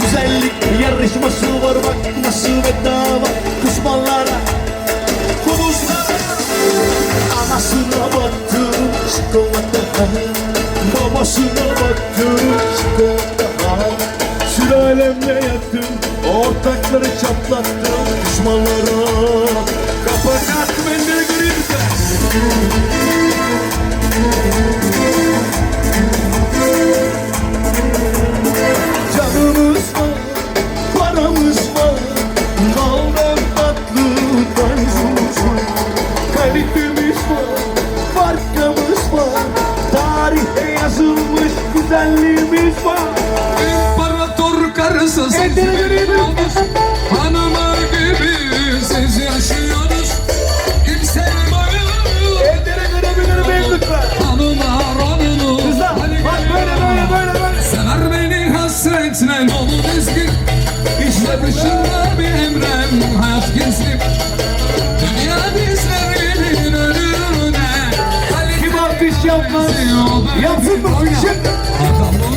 Güzellik yarışması var bak nasıl bedava. Kuşmanlara Konuşlara Anasına baktım çikolata Babasına baktım çikolata Sülalemle yattım Ortakları çatlattım. Düşmanlara güzelliğimiz var. İmparator karısı sensin gibi siz yaşıyorsunuz. Kimsenin boyu Ellere görebilir miyim lütfen? Hanımlar onunu Kızlar bak böyle böyle böyle böyle. Sever beni hasretle dolu dizgin. İşte dışında bir emrem hayat gizlim Dünya bizlerin önüne. Kim alkış yapmaz? Yapsın mı? Adamım benim,